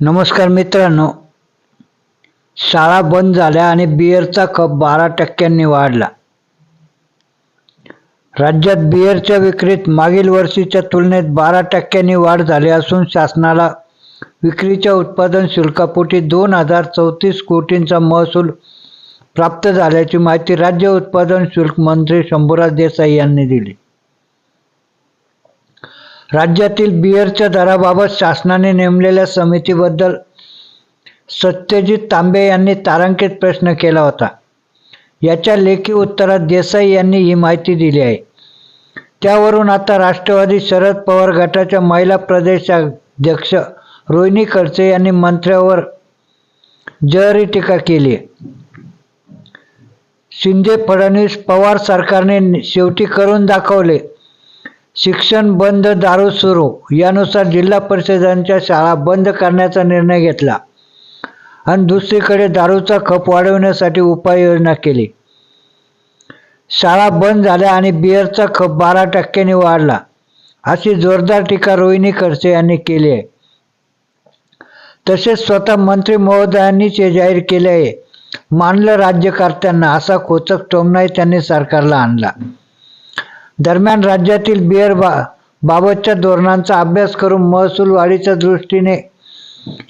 नमस्कार मित्रांनो. शाळा बंद झाल्या आणि बिअरचा कप बारा टक्क्यांनी वाढला. राज्यात बिअरच्या विक्रीत मागील वर्षीच्या तुलनेत बारा टक्क्यांनी वाढ झाली असून शासनाला विक्रीच्या उत्पादन शुल्कापोटी दोन हजार चौतीस कोटींचा महसूल प्राप्त झाल्याची माहिती राज्य उत्पादन शुल्क मंत्री शंभूराज देसाई यांनी दिली. राज्यातील बिअरच्या दराबाबत शासनाने नेमलेल्या समितीबद्दल सत्यजित तांबे यांनी तारांकित प्रश्न केला होता. याच्या लेखी उत्तरात देसाई यांनी ही माहिती दिली आहे. त्यावरून आता राष्ट्रवादी शरद पवार गटाच्या महिला प्रदेशाध्यक्ष रोहिणी खडसे यांनी मंत्र्यावर जहरी टीका केली शिंदे फडणवीस पवार सरकारने शेवटी करून दाखवले शिक्षण बंद दारू सुरू यानुसार जिल्हा परिषदांच्या शाळा बंद करण्याचा निर्णय घेतला. आणि दुसरीकडे दारूचा खप वाढवण्यासाठी उपाययोजना केली. शाळा बंद झाल्या आणि बिअरचा खप बारा टक्क्यांनी वाढला अशी जोरदार टीका रोहिणी खडसे यांनी केली आहे. तसेच स्वतः मंत्री महोदयांनीच हे जाहीर केले आहे. मानलं राज्यकर्त्यांना असा कोचक टोमणाही त्यांनी सरकारला आणला. दरम्यान राज्यातील बिअर बा बाबतच्या धोरणांचा अभ्यास करून महसूल वाढीच्या दृष्टीने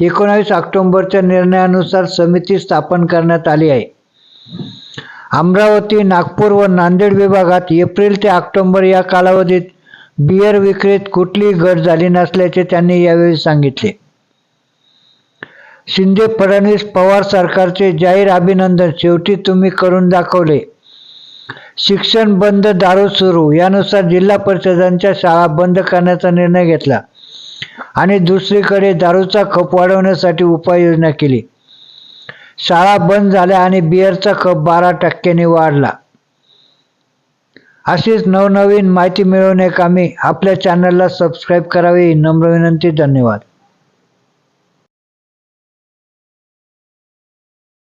एकोणावीस ऑक्टोबरच्या निर्णयानुसार समिती स्थापन करण्यात आली आहे. अमरावती नागपूर व नांदेड विभागात एप्रिल ते ऑक्टोंबर या कालावधीत बिअर विक्रीत कुठलीही घट झाली नसल्याचे त्यांनी यावेळी सांगितले. शिंदे फडणवीस पवार सरकारचे जाहीर अभिनंदन शेवटी तुम्ही करून दाखवले. शिक्षण बंद दारू सुरू. यानुसार जिल्हा परिषदांच्या शाळा बंद करण्याचा निर्णय घेतला आणि दुसरीकडे दारूचा खप वाढवण्यासाठी उपाययोजना केली. शाळा बंद झाल्या आणि बिअरचा खप बारा टक्क्यांनी वाढला. अशीच नवनवीन माहिती मिळवण्याकामी आपल्या चॅनलला सबस्क्राईब करावी. नम्र विनंती धन्यवाद.